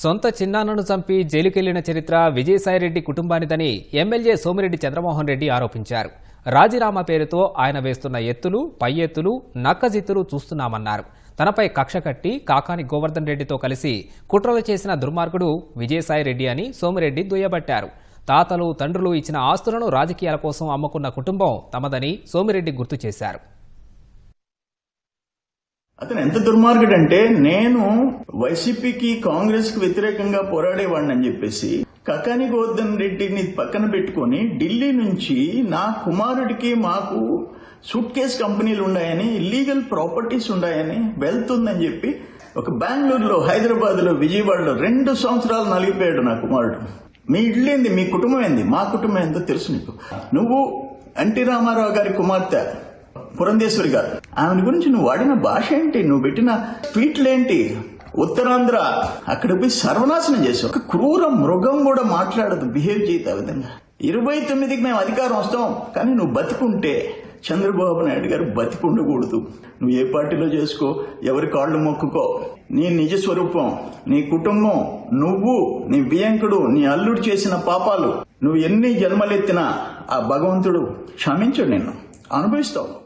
సొంత చిన్నాన్నను చంపి జైలుకెళ్ళిన చరిత్ర విజయసాయిరెడ్డి కుటుంబానిదని ఎమ్మెల్యే సోమిరెడ్డి చంద్రమోహన్ రెడ్డి ఆరోపించారు. రాజీనామా పేరుతో ఆయన వేస్తున్న ఎత్తులు పై ఎత్తులు నక్కజిత్తులు చూస్తున్నామన్నారు. తనపై కక్ష కట్టి కాకాని గోవర్ధన్ రెడ్డితో కలిసి కుట్రలు చేసిన దుర్మార్గుడు విజయసాయిరెడ్డి అని సోమిరెడ్డి దుయ్యబట్టారు. తాతలు తండ్రులు ఇచ్చిన ఆస్తులను రాజకీయాల కోసం అమ్ముకున్న కుటుంబం తమదని సోమిరెడ్డి గుర్తు చేశారు. అతను ఎంత దుర్మార్గుడంటే నేను వైసీపీకి కాంగ్రెస్కి వ్యతిరేకంగా పోరాడేవాడిని అని చెప్పేసి కకాని గోవర్ధన్ రెడ్డిని పక్కన పెట్టుకొని ఢిల్లీ నుంచి నా కుమారుడికి మాకు సూట్ కేస్ కంపెనీలు ఉన్నాయని ఇల్లీగల్ ప్రాపర్టీస్ ఉన్నాయని వెల్త్ ఉందని చెప్పి ఒక బెంగళూరులో హైదరాబాద్లో విజయవాడలో రెండు సంవత్సరాలు నలిగిపోయాడు నా కుమారుడు. మీ ఇల్లు ఏంది? మీ కుటుంబం ఏంది? మా కుటుంబం ఏందో తెలుసు నీకు. నువ్వు ఎన్టీ రామారావు గారి కుమార్తె. పురంధేశ్వరి గారు. ఆమె గురించి నువ్వు వాడిన భాష ఏంటి? నువ్వు పెట్టిన ట్వీట్లేంటి? ఉత్తరాంధ్ర. అక్కడ పోయి సర్వనాశనం చేసావు. ఒక క్రూర మృగం కూడా మాట్లాడదు. బిహేవ్ చేయదు ఆ విధంగా. ఇరవై తొమ్మిదికి మేము అధికారం వస్తాం. కానీ నువ్వు బతికుంటే చంద్రబాబు నాయుడు గారు బతికుండకూడదు. నువ్వు ఏ పార్టీలో చేసుకో ఎవరి కాళ్ళు మొక్కుకో. నీ నిజ స్వరూపం నీ కుటుంబం నువ్వు నీ బియంకుడు నీ అల్లుడు చేసిన పాపాలు. నువ్వు ఎన్ని జన్మలెత్తినా ఆ భగవంతుడు క్షమించడు నిన్ను. అనుభవిస్తావు.